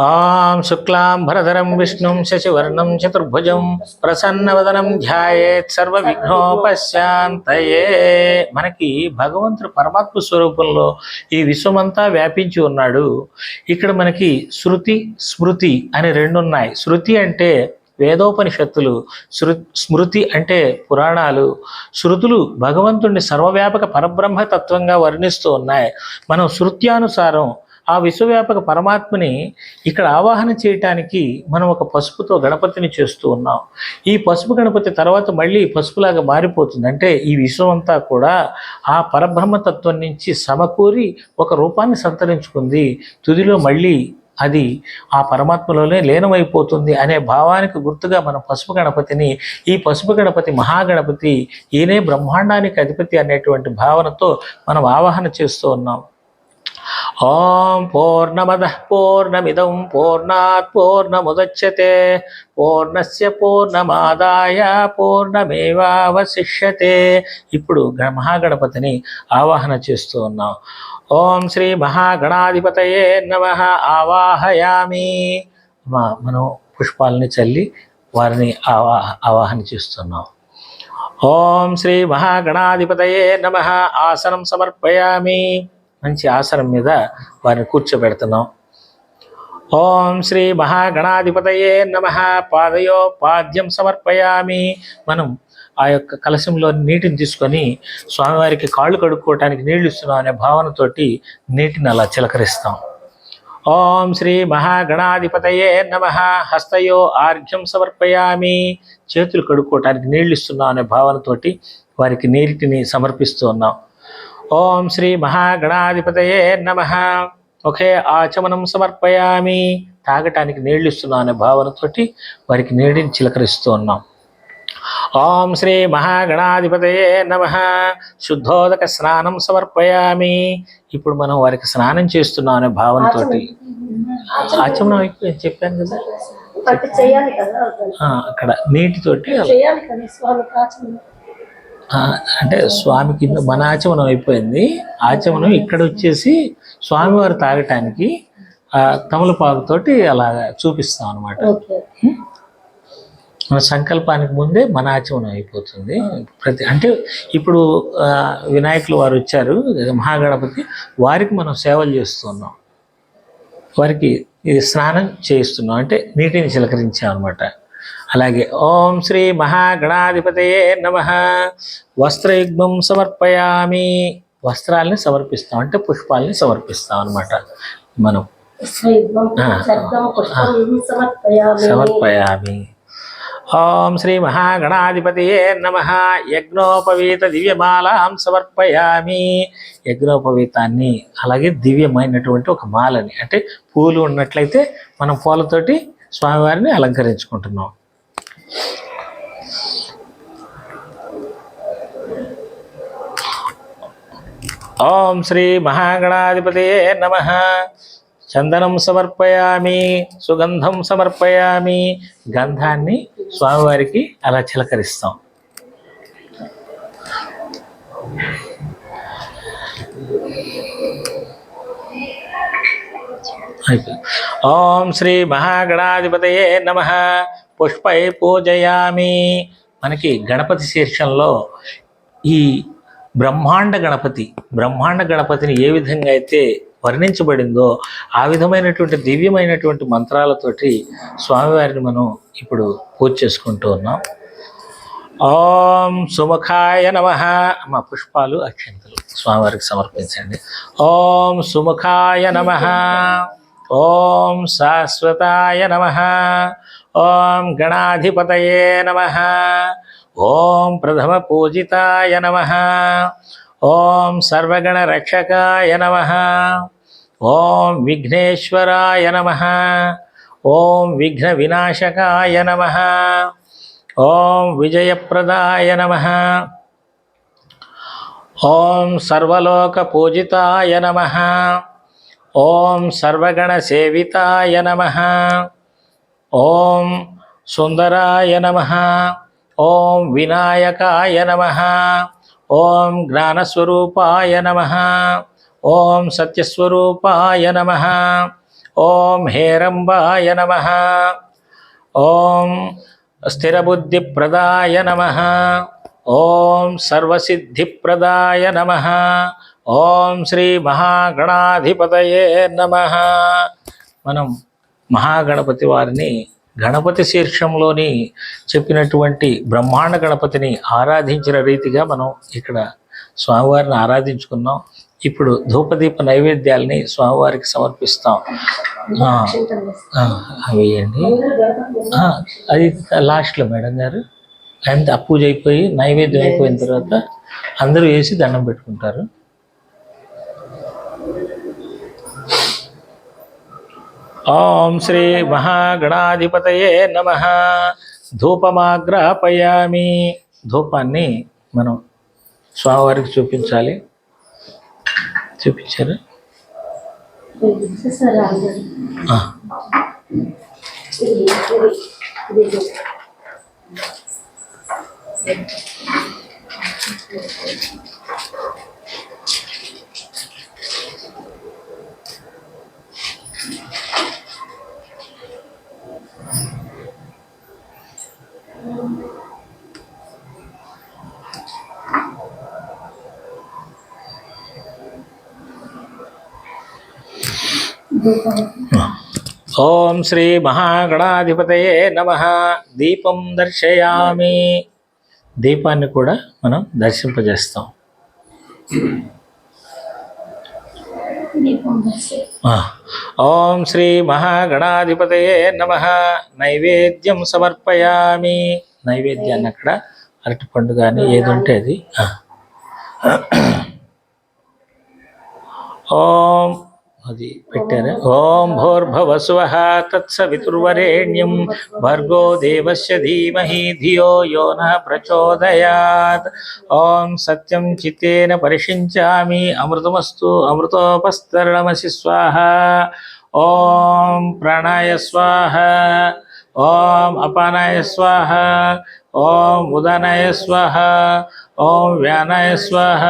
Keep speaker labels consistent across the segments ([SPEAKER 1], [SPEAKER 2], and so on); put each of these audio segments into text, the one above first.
[SPEAKER 1] ఆం శుక్లాం భరధరం విష్ణుం శశివర్ణం చతుర్భుజం ప్రసన్నవదనం ధ్యాయేత్ సర్వ విఘ్నోపశాంతయే మనకి భగవంతుడు పరమాత్మ స్వరూపంలో ఈ విశ్వమంతా వ్యాపించి ఉన్నాడు. ఇక్కడ మనకి శృతి స్మృతి అని రెండు ఉన్నాయి శృతి అంటే వేదోపనిషత్తులు శృ స్మృతి అంటే పురాణాలు. శృతులు భగవంతుడిని సర్వవ్యాపక పరబ్రహ్మ తత్వంగా వర్ణిస్తూ ఉన్నాయి. మనం శృత్యానుసారం ఆ విశ్వవ్యాపక పరమాత్మని ఇక్కడ ఆవాహన చేయటానికి మనం ఒక పసుపుతో గణపతిని చేస్తూ ఉన్నాం. ఈ పసుపు గణపతి తర్వాత మళ్ళీ పసుపులాగా మారిపోతుంది. అంటే ఈ విశ్వం అంతా కూడా ఆ పరబ్రహ్మతత్వం నుంచి సమకూరి ఒక రూపాన్ని సంతరించుకుంది. తుదిలో మళ్ళీ అది ఆ పరమాత్మలోనే లీనమైపోతుంది అనే భావానికి గుర్తుగా మనం పసుపు గణపతిని ఈ పసుపు గణపతి మహాగణపతి ఈయనే బ్రహ్మాండానికి అధిపతి అనేటువంటి భావనతో మనం ఆవాహన చేస్తూ ఉన్నాం. ఓం పూర్ణమద పూర్ణమిదం పూర్ణాత్ పూర్ణముదచ్యతే పూర్ణస్ పూర్ణమాదాయ పూర్ణమేవాశిష్యతే ఇప్పుడు మహాగణపతిని ఆవాహన చేస్తూ ఉన్నాం. ఓం శ్రీ మహాగణాధిపతయే నమ ఆవాహయామి. మనం పుష్పాలని చల్లి వారిని ఆవా ఆవాహన చేస్తున్నాం. ఓం శ్రీ మహాగణాధిపతయే నమ ఆసనం సమర్పయామి. మంచి ఆసనం మీద వారిని కూర్చోబెడుతున్నాం. ఓం శ్రీ మహాగణాధిపతయే నమ. పాదయో పాద్యం సమర్పయామి. మనం ఆ యొక్క కలశంలో నీటిని తీసుకొని స్వామివారికి కాళ్ళు కడుక్కోవటానికి నీళ్ళు ఇస్తున్నాం అనే భావనతోటి నీటిని అలా చిలకరిస్తాం. ఓం శ్రీ మహాగణాధిపతయే నమ. హస్తయో ఆర్ఘ్యం సమర్పయామి. చేతులు కడుక్కోవటానికి నీళ్ళు ఇస్తున్నాం అనే భావనతోటి వారికి నీటిని సమర్పిస్తూ ఉన్నాం. ఓం శ్రీ మహాగణాధిపతయే నమ. ఒకే ఆచమనం సమర్పయామి. తాగటానికి నీళ్ళు ఇస్తున్నాం అనే భావనతోటి వారికి నీటిని చిలకరిస్తూ ఉన్నాం. ఓం శ్రీ మహాగణాధిపతయే నమ. శుద్ధోదక స్నానం సమర్పయామి. ఇప్పుడు మనం వారికి స్నానం చేస్తున్నాం అనే భావనతోటి. ఆచమనం. అయిపోయింది చెప్పాను కదా. అక్కడ నీటితోటి అంటే స్వామి కింద మన ఆచమనం అయిపోయింది. ఆచమనం ఇక్కడ వచ్చేసి స్వామివారు తాగటానికి ఆ, తమలపాకుతోటి అలా చూపిస్తాం అనమాట మన సంకల్పానికి ముందే మన ఆచమనం అయిపోతుంది. ప్రతి అంటే ఇప్పుడు వినాయకులు వారు వచ్చారు మహాగణపతి వారికి మనం సేవలు చేస్తున్నాం. వారికి ఈ స్నానం చేయిస్తున్నాం. అంటే నీటిని చిలకరించాం అనమాట అలాగే ఓం శ్రీ మహాగణాధిపతయే నమ. వస్త్రయుగ్మం సమర్పయామి. వస్త్రాలని సమర్పిస్తాం అంటే పుష్పాలని సమర్పిస్తాం అనమాట మనం
[SPEAKER 2] సమర్పయామి.
[SPEAKER 1] ఓం శ్రీ మహాగణాధిపతియే నమ. యజ్ఞోపవీత దివ్యమాలాం సమర్పయామి. యజ్ఞోపవీతాన్ని అలాగే దివ్యమైనటువంటి ఒక మాలని అంటే పూలు ఉన్నట్లయితే మనం పూలతోటి స్వామివారిని అలంకరించుకుంటున్నాం. ఓం శ్రీ మహాగణాధిపతియే నమ చందనం సమర్పయామి సుగంధం సమర్పయామి గంధాన్ని స్వామివారికి అలా చిలకరిస్తాం అయిపోయింది. ఓం శ్రీ మహాగణాధిపతయే నమ. పుష్పై పూజయామి. మనకి గణపతి శీర్షంలో ఈ బ్రహ్మాండ గణపతి బ్రహ్మాండ గణపతిని ఏ విధంగా అయితే వర్ణించబడిందో ఆ విధమైనటువంటి దివ్యమైనటువంటి మంత్రాలతోటి స్వామివారిని మనం ఇప్పుడు పూజ చేసుకుంటూ ఉన్నాం. ఓం సుముఖాయ నమ. మా పుష్పాలు అక్షంతలు స్వామివారికి సమర్పించండి. ఓం సుముఖాయ నమ. ఓం శాశ్వతాయ నమ ఓం గణాధిపతయే నమ ఓం ప్రథమ పూజితాయ నమ ఓం సర్వగణ రక్షకాయ నమ ఓం విఘ్నేశ్వరాయ నమ ఓం విఘ్న వినాశకాయ నమ ఓం విజయప్రదాయ నమ ఓం సర్వలోకపూజితాయ నమ ఓం సర్వగణసేవితాయ నమ ఓం సుందరాయ నమ ఓం వినాయకాయ నమ ఓం జ్ఞానస్వరూపాయ నమ ఓం సత్యస్వరూపాయ నమ ఓం హేరంబాయ నమ ఓం స్థిరబుద్ధిప్రదాయ నమ ఓం సర్వసిద్ధిప్రదాయ నమ ఓం శ్రీ మహాగణాధిపతయే నమ. మనం మహాగణపతి వారిని గణపతి శీర్షంలోని చెప్పినటువంటి బ్రహ్మాండ గణపతిని ఆరాధించిన రీతిగా మనం ఇక్కడ స్వామివారిని ఆరాధించుకున్నాం. ఇప్పుడు ధూపదీప నైవేద్యాలని స్వామివారికి సమర్పిస్తాం. అవి వేయండి అది లాస్ట్లో మేడం గారు. అంత పూజ అయిపోయి నైవేద్యం అయిపోయిన తర్వాత అందరూ వేసి దండం పెట్టుకుంటారు. ఓం శ్రీ మహాగణాధిపతయే నమ ధూపమాగ్రహపయామి ధూపాన్ని మనం స్వామివారికి చూపించాలి. చూపించారు?
[SPEAKER 2] సరే అందరూ.
[SPEAKER 1] ఓం శ్రీ మహాగణాధిపతయే నమ. దీపం దర్శయామి. దీపాన్ని కూడా మనం దర్శింపజేస్తాం. ఓం శ్రీ మహాగణాధిపతయే నమ. నైవేద్యం సమర్పయామి. నైవేద్యాన్ని అక్కడ అరటిపండు కానీ ఏది ఉంటే అది. ఓం అది పెట్టారు ఓం భోర్భవస్వ తత్సవితుర్వరేణ్యం భర్గో దేవస్య ధీమహి ధియో యో న ప్రచోదయాత్ ఓం సత్యం చిత్తేన పరిషించామి అమృతమస్తు అమృతోపస్తరణమసి స్వాహ ఓం ప్రాణాయ స్వాహ ఓం అపానాయ స్వాహ ఓం ఉదానాయ స్వహ ఓం వ్యానాయ స్వహ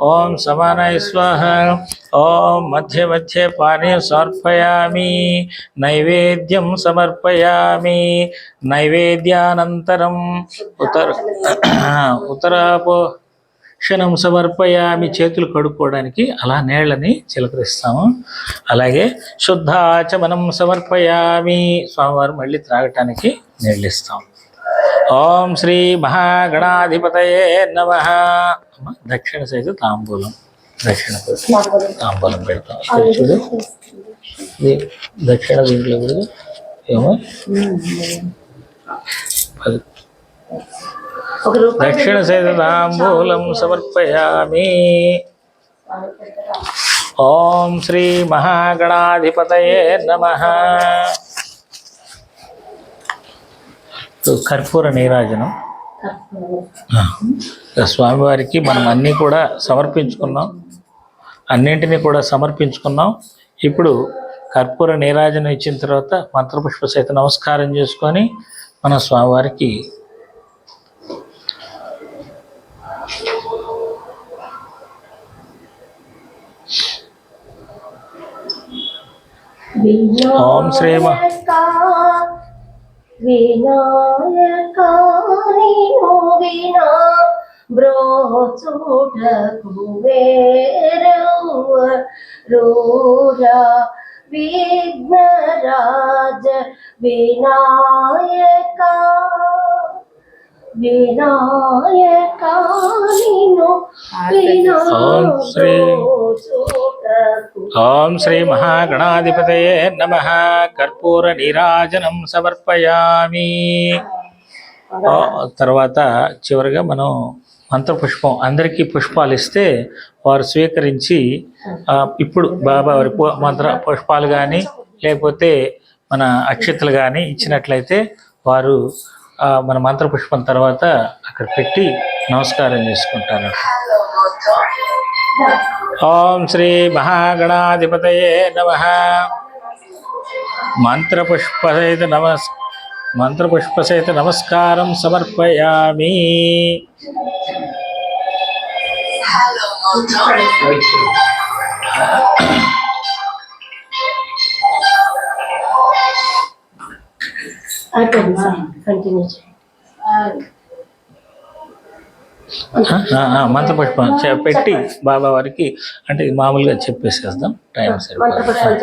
[SPEAKER 1] ఓం సమానయ స్వహ ఓం మధ్య మధ్య పానీయం సమర్పయామి నైవేద్యం సమర్పయామి నైవేద్యానంతరం ఉత్తర ఉత్తరాపో క్షణం సమర్పయామి చేతులు కడుక్కోవడానికి అలా నీళ్ళని చిలకరిస్తాము. అలాగే శుద్ధాచమనం సమర్పయామి స్వామివారు మళ్ళీ త్రాగటానికి నీళ్ళు ఇస్తాం ఓం శ్రీ మహాగణాధిపతయే నమ. దక్షిణ సైజు తాంబూలం. దక్షిణ తాంబూలం పెడతాం. చూడు. దక్షిణ దీంట్లో కూడా ఏమో? దక్షిణ సైజు తాంబూలం సమర్పయామి. ఓం శ్రీ మహాగణాధిపతయే నమ. కర్పూర నీరాజనం. స్వామివారికి మనం అన్నీ కూడా సమర్పించుకున్నాం. అన్నింటినీ కూడా సమర్పించుకున్నాం. ఇప్పుడు కర్పూర నీరాజనం ఇచ్చిన తర్వాత మంత్రపుష్ప సహిత నమస్కారం చేసుకొని మన స్వామివారికి ఓం శ్రీ మ-
[SPEAKER 2] వినాయక వినాయక వినా బ్రోచుటకు వేరవ రూరా విఘ్నరాజ వినాయక వినాయక నిను
[SPEAKER 1] ఓం శ్రీ
[SPEAKER 2] వినాయక
[SPEAKER 1] ఓం శ్రీ మహాగణాధిపతయే నమ. కర్పూర నీరాజనం సమర్పయామి. తర్వాత చివరిగా మనం మంత్రపుష్పం అందరికీ పుష్పాలు ఇస్తే వారు స్వీకరించి ఇప్పుడు బాబా వారి మంత్ర పుష్పాలు కానీ లేకపోతే మన అక్షతలు కానీ ఇచ్చినట్లయితే వారు మన మంత్రపుష్పం తర్వాత అక్కడ పెట్టి నమస్కారం చేసుకుంటారు. ఓం శ్రీ మహాగణాధిపతయే నమ. మంత్రపుష్పసహిత నమస్ మంత్రపుష్పసైత నమస్కారం సమర్పయామి.
[SPEAKER 2] కంటిన్యూ చేయండి
[SPEAKER 1] మంత్రపుష్పం చే- పెట్టి బాబా వారికి అంటే ఇది మామూలుగా చెప్పేసేద్దాం టైం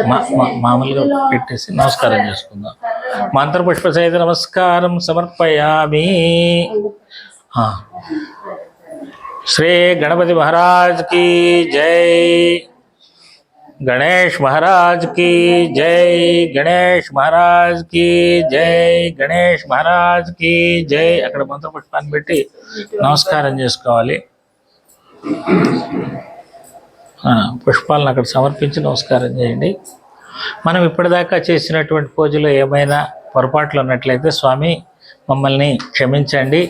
[SPEAKER 1] మా- మామూలుగా పెట్టేసి నమస్కారం చేసుకుందాం. మంత్రపుష్ప సహిత నమస్కారం సమర్పయామి. శ్రీ గణపతి మహారాజ్కి జై. గణేష్ మహారాజ్కి జై గణేష్ మహారాజ్కి జై గణేష్ మహారాజ్కి జై. అక్కడ మంత్రపుష్పాన్ని పెట్టి నమస్కారం చేసుకోవాలి. పుష్పాలను అక్కడ సమర్పించి నమస్కారం చేయండి. మనం ఇప్పటిదాకా చేసినటువంటి పూజలో ఏమైనా పొరపాట్లు ఉన్నట్లయితే స్వామి మమ్మల్ని క్షమించండి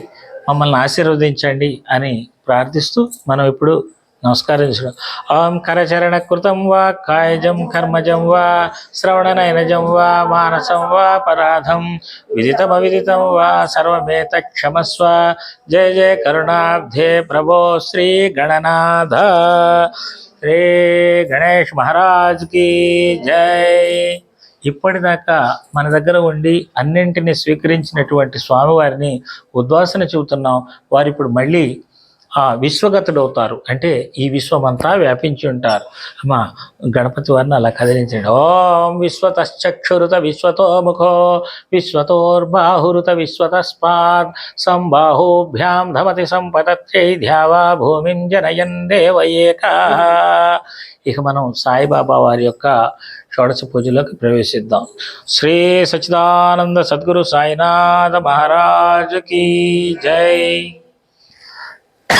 [SPEAKER 1] మమ్మల్ని ఆశీర్వదించండి అని ప్రార్థిస్తూ మనం ఇప్పుడు నమస్కారం ఓం కరచరణ కృతం వా కాయజం కర్మజం వా శ్రవణనయనజం వా మానసం వా పరాధం విదితమవిదితం వా సర్వమేత క్షమస్వ జయ జయ కరుణాబ్ధే ప్రభో శ్రీ గణనాథ. శ్రీ గణేష్ మహారాజ్కి జై. ఇప్పటిదాకా మన దగ్గర ఉండి అన్నింటినీ స్వీకరించినటువంటి స్వామివారిని ఉద్వాసన చెబుతున్నాం. వారు ఇప్పుడు మళ్ళీ విశ్వగతుడవుతారు. అంటే ఈ విశ్వం అంతా వ్యాపించి ఉంటారు. అమ్మా గణపతి వారిని అలా కదిలించండి. ఓం విశ్వతశ్చక్షురుత విశ్వతో ముఖో విశ్వతోర్బాహురుత విశ్వతస్మాత్ సంబాహుభ్యాం ధమతి సంపతత్యై ధ్యావా భూమిం జనయన్ దేవ ఏక ఇక మనం సాయిబాబా వారి యొక్క షోడశ పూజలోకి ప్రవేశిద్దాం. శ్రీ సచిదానంద సద్గురు సాయినాథ మహారాజుకి జై.